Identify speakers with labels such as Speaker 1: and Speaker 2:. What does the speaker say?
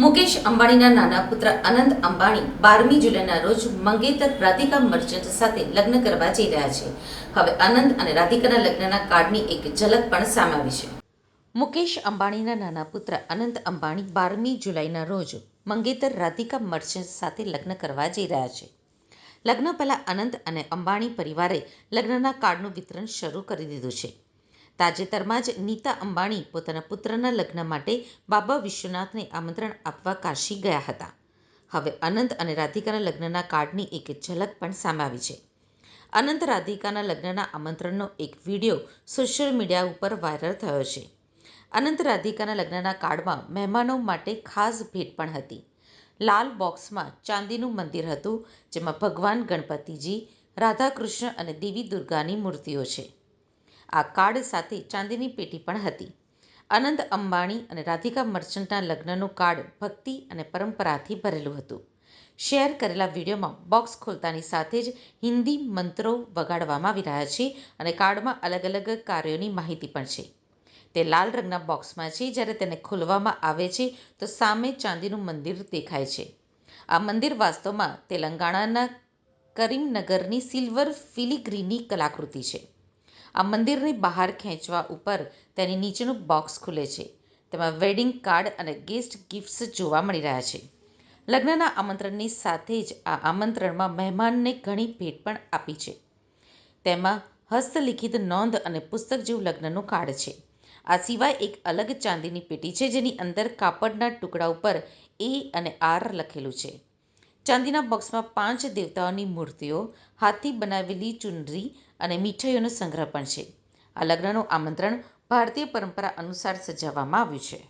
Speaker 1: મુકેશ અંબાણીના નાના પુત્ર અનંત અંબાણી બારમી જુલાઈના રોજ મંગેતર રાધિકા મર્ચન્ટ સાથે લગ્ન કરવા જઈ રહ્યા છે. હવે અનંત અને રાધિકાના લગ્નના કાર્ડની એક ઝલક પણ સામે આવી છે. મુકેશ અંબાણીના નાના પુત્ર અનંત અંબાણી બારમી જુલાઈના રોજ મંગેતર રાધિકા મર્ચન્ટ સાથે લગ્ન કરવા જઈ રહ્યા છે. લગ્ન પહેલાં અનંત અને અંબાણી પરિવારે લગ્નના કાર્ડનું વિતરણ શરૂ કરી દીધું છે. તાજેતરમાં જ નીતા અંબાણી પોતાના પુત્રના લગ્ન માટે બાબા વિશ્વનાથને આમંત્રણ આપવા કાશી ગયા હતા. હવે અનંત અને રાધિકાના લગ્નના કાર્ડની એક ઝલક પણ સામે આવી છે. અનંત રાધિકાના લગ્નના આમંત્રણનો એક વીડિયો સોશિયલ મીડિયા ઉપર વાયરલ થયો છે. અનંત રાધિકાના લગ્નના કાર્ડમાં મહેમાનો માટે ખાસ ભેટ પણ હતી. લાલ બોક્સમાં ચાંદીનું મંદિર હતું, જેમાં ભગવાન ગણપતિજી, રાધાકૃષ્ણ અને દેવી દુર્ગાની મૂર્તિઓ છે. આ કાર્ડ સાથે ચાંદીની પેટી પણ હતી. અનંત અંબાણી અને રાધિકા મર્ચન્ટના લગ્નનું કાર્ડ ભક્તિ અને પરંપરાથી ભરેલું હતું. શેર કરેલા વિડીયોમાં બોક્સ ખોલતાની સાથે જ હિન્દી મંત્રો વગાડવામાં આવી રહ્યા છે અને કાર્ડમાં અલગ અલગ કાર્યોની માહિતી પણ છે. તે લાલ રંગના બોક્સમાં છે. જ્યારે તેને ખોલવામાં આવે છે, તો સામે ચાંદીનું મંદિર દેખાય છે. આ મંદિર વાસ્તવમાં તેલંગાણાના કરીમનગરની સિલ્વર ફિલિગ્રીની કલાકૃતિ છે. આ મંદિરની બહાર ખેંચવા ઉપર તેની નીચેનું બોક્સ ખુલે છે. તેમાં વેડિંગ કાર્ડ અને ગેસ્ટ ગિફ્ટ્સ જોવા મળી રહ્યા છે. લગ્નના આમંત્રણની સાથે જ આ આમંત્રણમાં મહેમાનને ઘણી ભેટ પણ આપી છે. તેમાં હસ્તલિખિત નોંધ અને પુસ્તક જેવું લગ્નનું કાર્ડ છે. આ સિવાય એક અલગ ચાંદીની પેટી છે જેની અંદર કાપડના ટુકડા ઉપર એ અને આર લખેલું છે. ચાંદીના બોક્સમાં પાંચ દેવતાઓની મૂર્તિઓ હાથથી બનાવેલી ચુનરી અને મીઠાઈઓનો સંગ્રહ પણ છે. આ લગ્નનું આમંત્રણ ભારતીય પરંપરા અનુસાર સજાવવામાં આવ્યું છે.